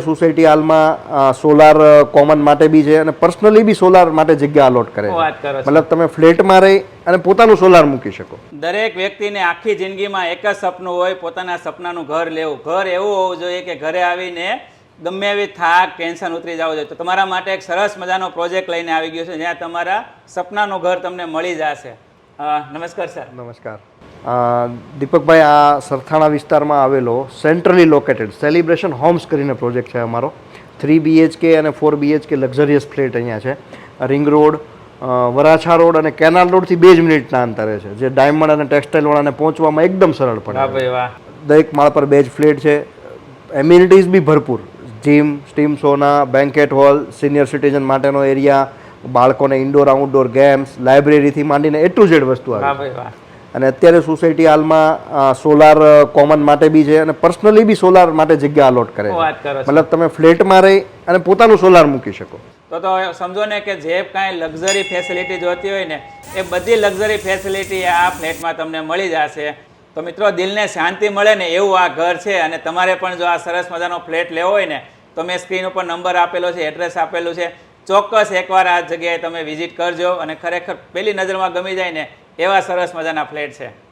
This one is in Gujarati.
સોસાયટી હાલમાં સોલાર કોમન માટે બી છે અને પર્સનલી બી સોલાર માટે જગ્યા અલોટ કરે છે. મતલબ તમે ફ્લેટમાં રહી અને પોતાનું સોલાર મૂકી શકો. દરેક વ્યક્તિને આખી જિંદગીમાં એક જ સપનું હોય પોતાના સપનાનું ઘર લેવું. ઘર એવું હોવું જોઈએ કે ઘરે આવીને ગમે એવી થાક ટેન્શન ઉતરી જવું જોઈએ. તો તમારા માટે એક સરસ મજાનો પ્રોજેક્ટ લઈને આવી ગયો છે જ્યાં તમારા સપનાનું ઘર તમને મળી જશે. નમસ્કાર સર. નમસ્કાર. દીપકભાઈ આ સરથાણા વિસ્તારમાં આવેલો સેન્ટ્રલી લોકેટેડ સેલિબ્રેશન હોમ્સ કરીને પ્રોજેક્ટ છે અમારો. થ્રી બીએચકે અને ફોર બીએચકે લક્ઝરિયસ ફ્લેટ અહીંયા છે. રિંગ રોડ વરાછા રોડ અને કેનાલ રોડથી બે જ મિનિટના અંતરે છે જે ડાયમંડ અને ટેક્સટાઇલવાળાને પહોંચવામાં એકદમ સરળ પડે દરેક માળ પર બે જ ફ્લેટ છે. એમ્યુનિટીઝ બી ભરપૂર. Gym steam sauna banquet hall senior citizen માટેનો એરિયા બાળકોને ઇન્ડોર આઉટડોર ગેમ્સ લાઇબ્રેરીથી માંડીને એ ટુ ઝેડ વસ્તુ આવે અને અત્યારે સોસાયટી હાલમાં સોલાર કોમન માટે બી છે અને પર્સનલી બી સોલાર માટે જગ્યા અલોટ કરે વાત કરો મતલબ તમે ફ્લેટમાં રહી અને પોતાનું સોલાર મૂકી શકો. તો તો સમજો ને કે જે કાંઈ લક્ઝરી ફેસિલિટી જોતી હોય ને એ બધી લક્ઝરી ફેસિલિટી આ ફ્લેટમાં તમને મળી જશે. તો મિત્રો દિલને શાંતિ મળે ને એવું આ ઘર છે અને તમારે પણ જો આ સરસ મજાનો ફ્લેટ લેવો હોય ને તો મેં સ્ક્રીન ઉપર નંબર આપેલો છે એડ્રેસ આપેલું છે. ચોક્કસ એકવાર આ જગ્યાએ તમે વિઝિટ કરજો અને ખરેખર પહેલી નજરમાં ગમી જાય ને એવા સરસ મજાના ફ્લેટ છે.